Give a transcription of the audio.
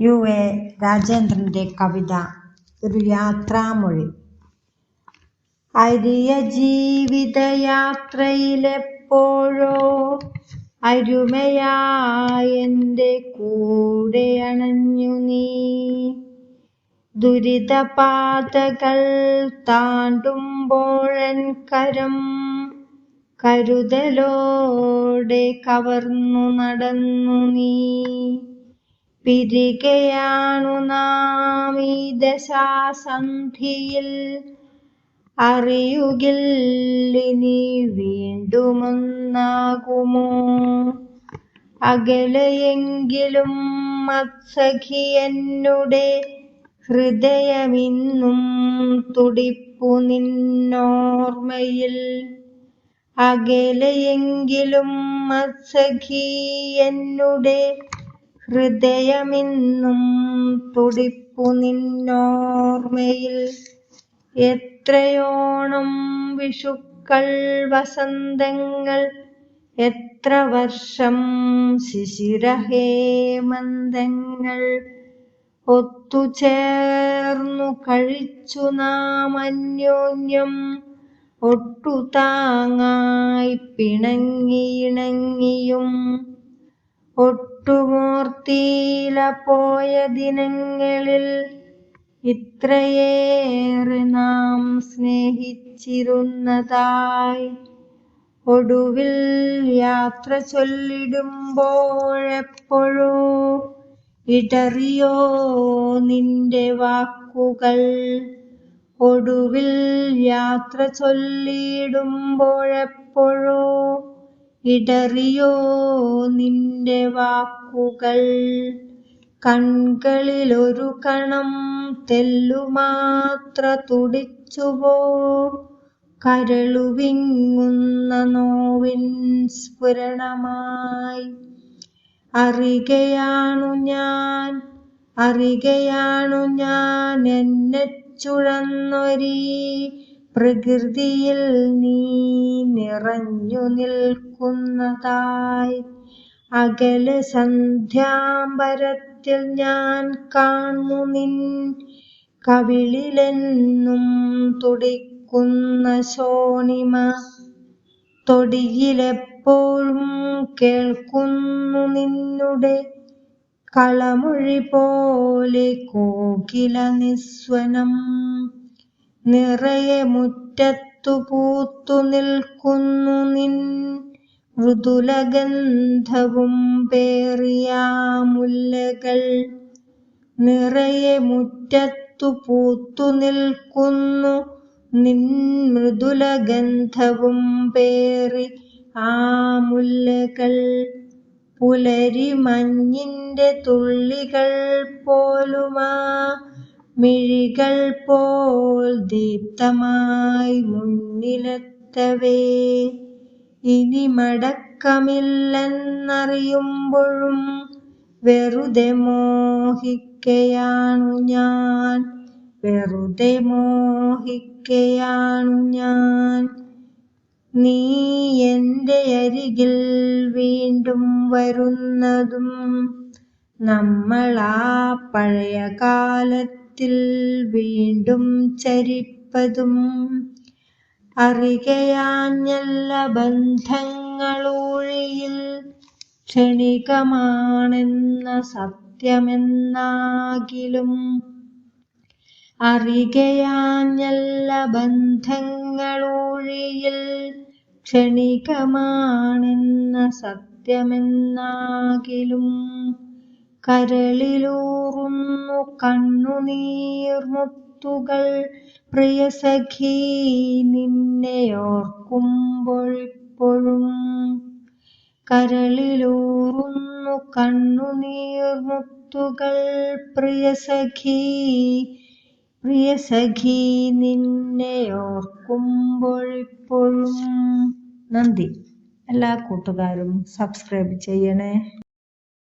U A രാജേന്ദ്രന്റെ കവിത ഒരു യാത്രാമൊഴി. അരിയ ജീവിതയാത്രയിലെപ്പോഴോ അരുമയായെന്റെ കൂടെ അണഞ്ഞു നീ. ദുരിതപാതകൾ താണ്ടുമ്പോഴൻ കരം കരുതലോടെ കവർന്നു നടന്നു നീ. പിരികയാണു നാം ഈ ദശാസന്ധിയിൽ. അറിയുകില്ലിനി വീണ്ടുമൊന്നാകുമോ? അകലെയെങ്കിലും മത്സഖി എന്നുടെ ഹൃദയമിന്നും തുടിപ്പു നിന്നോർമ്മയിൽ. അകലെയെങ്കിലും മത്സഖി എന്നുടെ ഹൃദയമിന്നും തുടിപ്പു നിന്നോർമ്മയിൽ എത്രയോണം വിഷുക്കൾ വസന്തങ്ങൾ എത്ര വർഷം ശിശിരഹേമന്തങ്ങൾ ഒത്തുചേർന്നു കഴിച്ചു നാം അന്യോന്യം ഒട്ടുതാങ്ങായി പിണങ്ങിയിണങ്ങിയും ഒട്ടുമോർത്തിയില പോയ ദിനങ്ങളിൽ ഇത്രയേറെ നാം സ്നേഹിച്ചിരുന്നതായി ഒടുവിൽ യാത്ര ചൊല്ലിടുമ്പോഴെപ്പോഴോ ഇടറിയോ നിന്റെ വാക്കുകൾ. ഒടുവിൽ യാത്ര ചൊല്ലിടുമ്പോഴെപ്പോഴോ ഇടറിയോ നിന്റെ വാക്കുകൾ? കൺകളിലൊരു കണം തെല്ലുമാത്ര തുടിച്ചുവോ? കരളുവിങ്ങുന്ന നോവിൻ സ്ഫുരണമായി. അറികയാണു ഞാൻ അറികയാണു ഞാൻ എന്നെ ചുഴന്നൊരീ പ്രകൃതിയിൽ നീ നിറഞ്ഞു നിൽക്കുന്നതായി. അകല സന്ധ്യാംബരത്തിൽ ഞാൻ കാണു നിൻ കവിളിലെന്നും തുടിക്കുന്ന ശോണിമ. തൊടിയിലെപ്പോഴും കേൾക്കുന്നു നിന്നുടെ കളമൊഴി പോലെ കോകില നിസ്വനം നിറയെ മുറ്റത്തു പൂത്തു നിൽക്കുന്നു നിൻ മൃദുലഗന്ധവും പേറിയ മുല്ലകൾ. നിറയെ മുറ്റത്തു പൂത്തു നിൽക്കുന്നു നിൻ മൃദുലഗന്ധവും പേറി ആ മുല്ലകൾ. പുലരി മഞ്ഞിന്റെ തുള്ളികൾ പോലുമാ മിഴികൾ പോൽ ദീപ്തമായി മുന്നിലെത്തവേ. ഇനി മടക്കമില്ലെന്നറിയുമ്പോഴും വെറുതെ മോഹിക്കയാണു ഞാൻ. വെറുതെ മോഹിക്കയാണു ഞാൻ. നീ എന്റെ അരികിൽ വീണ്ടും വരുന്നതും നമ്മളാ പഴയ പഴയ കാലത്തിൽ വീണ്ടും ചരിപ്പതും അറികയാഞ്ഞല്ല ബന്ധങ്ങളൂഴിയിൽ ക്ഷണികമാണെന്ന സത്യമെന്നാകിലും അറികയാഞ്ഞല്ല ബന്ധങ്ങളൂഴിയിൽ ക്ഷണികമാണെന്ന സത്യമെന്നാകിലും കരളിലൂറുന്നു കണ്ണുനീർമുത്തുകൾ പ്രിയസഖി നിന്നെ ഓർക്കുമ്പോഴിപ്പോഴും കരളിലൂറുന്നു കണ്ണുനീർമുത്തുകൾ പ്രിയസഖി പ്രിയസഖി നിന്നെ ഓർക്കുമ്പോഴിപ്പോഴും നന്ദി. എല്ലാ കൂട്ടുകാരും സബ്സ്ക്രൈബ് ചെയ്യണേ.